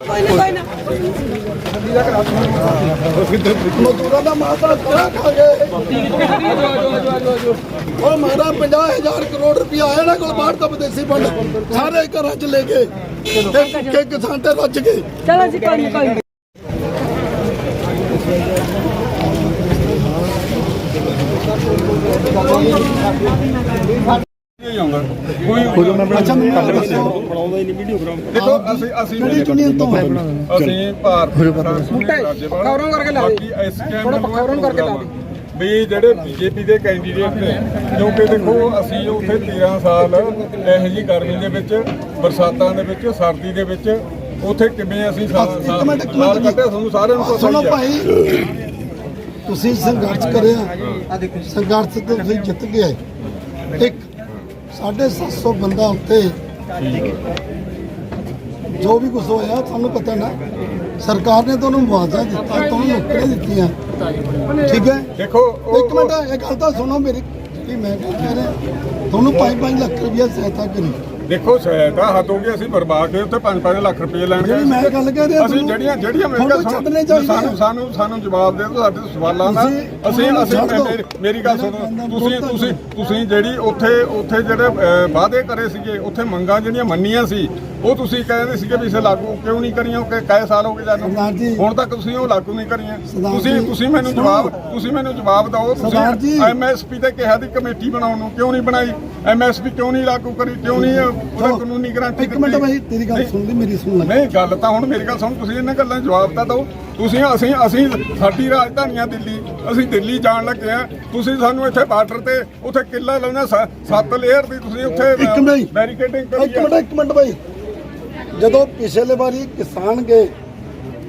ਕੋਈ ਨਾ ਮਜ਼ਦੂਰਾਂ ਦਾ ਮਾਤਾ ਕਰਾ ਖਾ ਗਏ। ਉਹ ਮਾਰਾ 50000 ਕਰੋੜ ਰੁਪਇਆ ਆਇਆ ਨਾ ਕੋਲ ਬਾਹਰ ਤੋਂ ਵਿਦੇਸ਼ੀ ਫੰਡ। ਸਾਰੇ ਘਰਾਂ ਚ ਲੈ ਗਏ। ਤੇ ਭੁੱਖੇ ਕਿਸਾਨ ਤੇ ਰੱਜ ਗਏ। ਚਲੋ ਜੀ ਕੋਈ ਨਾ। ਕੋਈ ਨਾ ਅੱਛਾ ਮੈਨੂੰ ਦੱਸੋ ਦੇਖੋ ਅਸੀਂ ਅਸੀਂ ਕਿਹੜੀ ਯੂਨੀਅਨ ਤੋਂ ਹੈ? ਅਸੀਂ ਭਾਰਤ ਖੌਰਨ ਕਰਕੇ ਲਾ ਬਾਕੀ ਇਸ ਟਾਈਮ ਖੌਰਨ ਕਰਕੇ ਲਾ ਵੀ ਜਿਹੜੇ ਬੀਜੇਪੀ ਦੇ ਕੈਂਡੀਡੇਟ ਨੇ ਕਿਉਂਕਿ ਦੇਖੋ ਅਸੀਂ ਉੱਥੇ 13 ਸਾਲ ਇਹੋ ਜੀ ਗਰਮੀ ਦੇ ਵਿੱਚ ਬਰਸਾਤਾਂ ਦੇ ਵਿੱਚ ਸਰਦੀ ਦੇ ਵਿੱਚ ਉੱਥੇ ਕਿਵੇਂ ਅਸੀਂ ਸਾਲ। ਕੱਢਿਆ ਤੁਹਾਨੂੰ ਸਾਰਿਆਂ ਨੂੰ ਪਤਾ ਸੁਣੋ ਹੀ ਹੈ ਭਾਈ। ਤੁਸੀਂ ਸੰਘਰਸ਼ ਕਰਿਆ। ਸੰਘਰਸ਼ ਤੇ ਤੁਸੀਂ ਜਿੱਤ ਗਏ। ਇੱਕ 750 ਬੰਦਾ ਉੱਤੇ ਜੋ ਵੀ ਕੁਝ ਹੋਇਆ ਤੁਹਾਨੂੰ ਪਤਾ ਨਾ ਸਰਕਾਰ ਨੇ ਤੁਹਾਨੂੰ ਮੁਆਵਜ਼ਾ ਦਿੱਤਾ ਤੁਹਾਨੂੰ ਨੌਕਰੀਆਂ ਦਿੱਤੀਆਂ। ਠੀਕ ਹੈ? ਦੇਖੋ ਇੱਕ ਮਿੰਟ ਇਹ ਗੱਲ ਤਾਂ ਸੁਣੋ ਮੇਰੀ ਕਿ ਮੈਂ ਕਹਿ ਰਿਹਾ? ਤੁਹਾਨੂੰ 5-5 ਲੱਖ ਰੁਪਇਆ ਸਹਾਇਤਾ ਕਰੀ। ਦੇਖੋ ਸਹਾਇਤਾ ਹੱਦ ਹੋ ਗਈ ਅਸੀਂ ਬਰਬਾਦ ਕੇ ਉੱਥੇ 5-5 ਲੱਖ ਰੁਪਏ ਲੈਣ ਜਿਹੜੀ ਮੈਂ ਗੱਲ ਕਹਿ ਰਿਹਾ ਅਸੀਂ ਜਿਹੜੀਆਂ ਜਿਹੜੀਆਂ ਆ। ਸਾਨੂੰ ਸਾਨੂੰ ਸਾਨੂੰ ਜਵਾਬ ਦੇ ਦਿਓ ਸਾਡੇ ਸਵਾਲਾਂ ਦਾ ਅਸੀਂ ਅਸੀਂ। ਮੇਰੀ- ਮੇਰੀ ਗੱਲ ਸੁਣੋ ਮੇਰਾ ਤੁਸੀਂ ਤੁਸੀਂ ਤੁਸੀਂ ਜਿਹੜੀ ਉੱਥੇ ਉੱਥੇ ਜਿਹੜੇ ਵਾਅਦੇ ਕਰੇ ਸੀਗੇ ਉੱਥੇ ਮੰਗਾਂ ਜਿਹੜੀਆਂ ਮੰਨੀਆਂ ਸੀ ਉਹ ਤੁਸੀਂ ਕਹਿੰਦੇ ਸੀਗੇ ਵੀ ਇਸੇ ਲਾਗੂ ਕਿਉਂ ਨਹੀਂ ਕਰੀਆਂ? ਕਿ ਕਈ ਸਾਲ ਹੋ ਗਏ ਸਰਦਾਰ ਜਾਨੂੰ। ਹੁਣ ਤੱਕ ਤੁਸੀਂ ਉਹ ਲਾਗੂ ਨਹੀਂ ਕਰੀਆਂ। ਸਰਦਾਰ ਤੁਸੀਂ ਜੀ, ਤੁਸੀਂ ਮੈਨੂੰ। ਜਵਾਬ ਤੁਸੀਂ ਮੈਨੂੰ ਜਵਾਬ ਦਿਓ। ਸਰਦਾਰ ਜੀ। ਤੁਸੀਂ ਐਮਐਸਪੀ ਤੇ ਕਿਹਾ ਦੀ ਕਮੇਟੀ ਬਣਾਉਣ ਨੂੰ ਕਿਉਂ ਨਹੀਂ ਬਣਾਈ? ਐਮਐਸਪੀ ਕਿਉਂ ਨਹੀਂ ਲਾਗੂ ਕਰੀ? ਕਿਉਂ ਨਹੀਂ ਉਹਦਾ ਚਲੋ, ਕਾਨੂੰਨੀ ਗਾਰੰਟੀ ਇੱਕ ਮਿੰਟ ਭਾਈ ਤੇਰੀ ਗੱਲ ਸੁਣ ਲਈ ਮੇਰੀ ਸੁਣ ਲੈ। ਨਹੀਂ ਗੱਲ ਤਾਂ ਹੁਣ ਮੇਰੀ ਗੱਲ ਸੁਣ। ਤੁਸੀਂ ਇਹਨਾਂ ਗੱਲਾਂ ਦਾ ਜਵਾਬ ਤਾਂ ਦਿਓ। ਤੁਸੀਂ ਅਸੀਂ ਅਸੀਂ ਸਾਡੀ ਰਾਜਧਾਨੀ ਆ ਦਿੱਲੀ ਅਸੀਂ ਦਿੱਲੀ ਜਾਣ ਲੱਗੇ ਆ ਤੁਸੀਂ ਸਾਨੂੰ ਇੱਥੇ ਬਾਰਡਰ ਤੇ ਉੱਥੇ ਕਿੱਲਾ ਲਾਉਣਾ ਸ- ਸੱਤ ਲੇਅਰ ਦੀ ਤੁਸੀਂ ਉੱਥੇ ਇੱਕ ਮਿੰਟ ਬੈਰੀਕੇਡਿੰਗ ਇੱਕ ਕਰੀ ਮਿੰਟ ਆ। ਇੱਕ ਮਿੰਟ ਭਾਈ। ਜਦੋਂ ਪਿਛਲੇ ਵਾਰੀ ਕਿਸਾਨ ਗਏ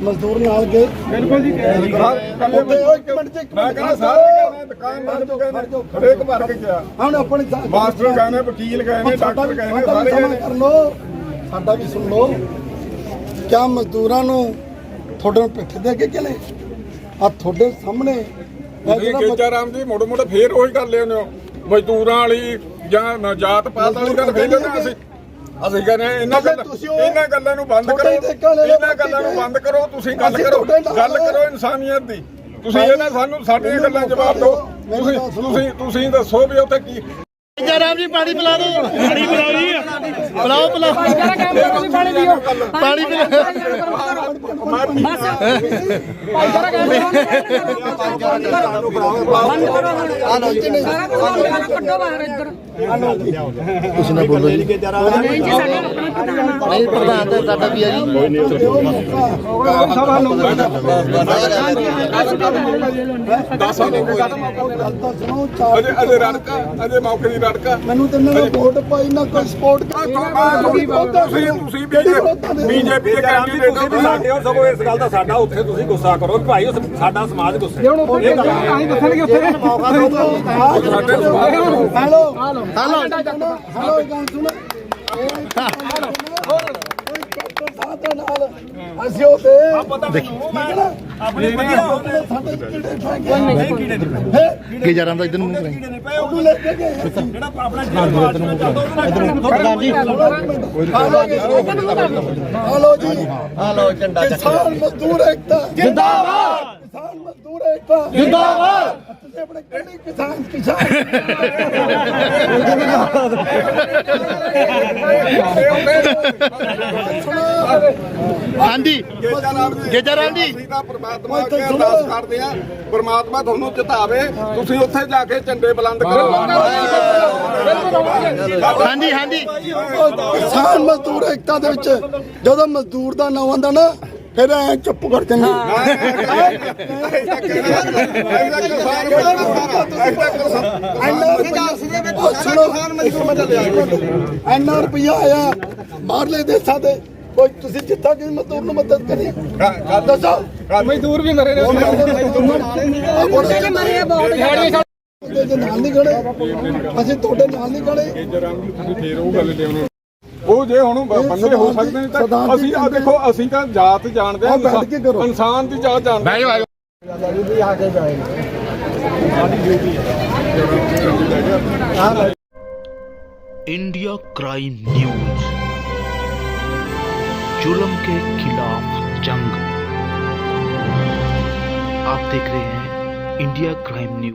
ਮਜ਼ਦੂਰ ਨਾਲ ਗਏ ਬਿਲਕੁਲ ਜੀ ਉੱਥੇ ਉਹ ਇੱਕ ਮਿੰਟ ਚ ਇੱਕ ਮੈਂ ਕਹਿੰਦਾ ਸਾਰੇ ਕਹਿੰਦੇ ਦੁਕਾਨਦਾਰ ਜੋ ਕਹਿੰਦੇ ਹਰੇਕ ਵਰਗ ਗਿਆ ਹੁਣ ਆਪਣੀ ਮਾਸਟਰ ਗਏ ਨੇ ਵਕੀਲ ਗਏ ਨੇ ਡਾਕਟਰ ਗਏ ਨੇ ਸਾਰੇ ਗਏ ਨੇ ਕਰ ਲੋ ਸਾਡਾ ਵੀ ਸੁਣ ਲੋ ਕਿਆ ਮਜ਼ਦੂਰਾਂ ਨੂੰ ਤੁਹਾਡੇ ਨੂੰ ਪਿੱਠ ਦੇ ਕੇ ਚਲੇ ਆ ਤੁਹਾਡੇ ਸਾਹਮਣੇ ਇਹ ਗੇਜਾ ਰਾਮ ਜੀ ਮੋੜ ਮੋੜ ਫੇਰ ਉਹੀ ਗੱਲ ਲਿਆਉਂਦੇ ਹੋ ਮਜ਼ਦੂਰਾਂ ਵਾਲੀ ਜਾਂ ਨ- ਜਾਤ ਪਾਤ ਵਾਲੀ ਗੱਲ ਫੇਰ ਅਸੀਂ ਅਸੀਂ ਕਹਿੰਦੇ ਇਹਨਾਂ ਗੱਲਾਂ ਇਹਨਾਂ ਗੱਲਾਂ ਨੂੰ ਬੰਦ ਕਰੋ। ਇਹਨਾਂ ਗੱਲਾਂ ਨੂੰ ਬੰਦ ਕਰੋ ਤੁਸੀਂ ਗੱਲ ਕਰੋ। ਗੱਲ। ਕਰੋ ਇਨਸਾਨੀਅਤ ਦੀ। ਤੁਸੀਂ ਇਹਨਾਂ ਸਾਨੂੰ ਸਾਡੀਆਂ ਗੱਲਾਂ ਜਵਾਬ ਦਿਓ। ਤੁਸੀਂ। ਤੁਸੀਂ ਤੁਸੀਂ ਦੱਸੋ ਵੀ ਉੱਥੇ ਕੀ ਜਰਾਮ ਜੀ ਪਾਣੀ ਪਿਲਾ ਦਿਓ। ਪਾਣੀ ਪਿਲਾਓ ਜੀ ਕਰੋ ਤੁਸੀਂ ਪਾਣੀ ਪੀਓ ਪਾਣੀ ਬਸ ਭਾਈ ਜਰਾ ਕਰੋ ਬੰਦ ਕਰੋ ਹੁਣ ਸਾਰਾ ਕੁਝ ਬੰਦ ਕਰੋ ਕੱਢੋ ਬਾਹਰ ਇੱਧਰ ਕੁਛ ਨਾ ਬੋਲੋ ਜੀ ਨਹੀਂ ਜੀ ਸਾਡਾ ਆਪਣਾ ਪ੍ਰਧਾਨ ਆ। ਨਹੀਂ ਪ੍ਰਧਾਨ ਤਾਂ ਸਾਡਾ ਵੀ ਆ ਜੀ ਅਜੇ ਅਜੇ ਰੜਕਾ ਅਜੇ ਮੌਕੇ ਦੀ ਰੜਕਾ ਮੈਨੂੰ ਤੇ ਨਾ ਵੋਟ ਪਾਈ ਨਾ ਕੋਈ ਸਪੋਰਟ ਤੁਸੀਂ ਤੁਸੀਂ ਬੀਜੇਪੀ ਦੇ ਕੈਂਡੀਡੇਟ ਹੋ ਸਾਡੇ ਹੋ ਸਗੋਂ ਇਸ ਗੱਲ ਦਾ ਸਾਡਾ ਉੱਥੇ ਤੁਸੀਂ ਗੁੱਸਾ ਕਰੋ ਭਾਈ ਉਸ ਸਾਡਾ ਸਮਾਜ ਗੁੱਸੇ ਇਹ ਗੱਲ ਅਸੀਂ ਦੱਸਣਗੇ ਉੱਥੇ। Hello hello hello. ਗੱਲ ਸੁਣ। ਸਾਡੇ ਨਾਲ। ਅਸੀਂ ਉਹਦੇ ਆਪਣੇ ਸਾਡੇ ਕੀੜੇ ਫੈਂਕੇ ਨਹੀਂ ਕੀੜੇ ਨਹੀਂ ਕੀ ਜਰਾਮ ਦਾ ਇਧਰ ਨੂੰ? ਕਰਾਈ ਉਹਨੂੰ ਲੈ ਕੇ ਗਏ। ਜਿਹੜਾ ਆਪਣਾ ਜਿਹੜਾ ਪ੍ਰਧਾਨ ਜੀ। ਹੈਲੋ ਜੀ। ਹੈਲੋ ਜੀ। ਹਲੋ ਝੰਡਾ ਕਿਸਾਨ ਮਜ਼ਦੂਰ ਏਕਤਾ। ਜਿੰਦਾਬਾਦ। ਕਿਸਾਨ ਮਜ਼ਦੂਰ ਏਕਤਾ। ਜਿੰਦਾਬਾਦ। ਆਪਣੇ ਕਿਸਾਨ ਕਿਸਾਨ। ਹਾਂਜੀ। ਗੇਜਾ ਰਾਮ ਜੀ। ਅਸੀਂ ਤਾਂ ਪ੍ਰਮਾਤਮਾ ਅੱਗੇ ਅਰਦਾਸ ਕਰਦੇ ਆ ਪ੍ਰਮਾਤਮਾ ਤੁਹਾਨੂੰ ਜਿਤਾਵੇ। ਤੁਸੀਂ ਉੱਥੇ ਜਾ ਕੇ ਝੰਡੇ ਬੁਲੰਦ ਕਰੋ। ਹਾਂਜੀ ਹਾਂਜੀ। ਕਿਸਾਨ ਮਜ਼ਦੂਰ ਏਕਤਾ ਦੇ ਵਿੱਚ ਜਦੋਂ ਮਜ਼ਦੂਰ ਦਾ ਨਾਂ ਆਉਂਦਾ ਨਾ ਫਿਰ ਐ ਚੁੱਪ ਕਰ ਜਾਂਦੇ। ਇੰਨਾ ਰੁਪਇਆ ਆਇਆ ਬਾਹਰਲੇ ਦੇਸ਼ਾਂ ਦੇ ਕੋਈ ਤੁਸੀਂ ਜਿੱਥਾ ਕਿ ਮਜ਼ਦੂਰ ਨੂੰ ਮਦਦ ਕਰੀ। ਦੱਸੋ। ਮਜ਼ਦੂਰ ਵੀ ਮਰੇ ਨੇ ਜਿਹੜੇ ਮਰੇ ਆ ਬਹੁਤ ਅਸੀਂ ਤੁਹਾਡੇ ਨਾਲ ਨਹੀਂ ਖੜੇ ਉਹ ਗੱਲ ਲਿਆਉਣੇ ਉਹ ਜੇ ਹੁਣ ਬ- ਬੰਦੇ ਹੋ ਸਕਦੇ ਨੇ ਤਾਂ ਸਰਦਾਰ ਜੀ ਅਸੀਂ ਆ ਦੇਖੋ ਅਸੀਂ ਤਾਂ ਜਾਤ ਜਾਣਦੇ ਆਹ ਬੈਠ ਕੇ ਕਰੋ। ਇਨਸਾਨ ਦੀ ਜਾਤ ਜਾਣਦੇ ਹਾਂ इंडिया क्राइम न्यूज जुल्म के खिलाफ जंग आप देख रहे हैं इंडिया क्राइम न्यूज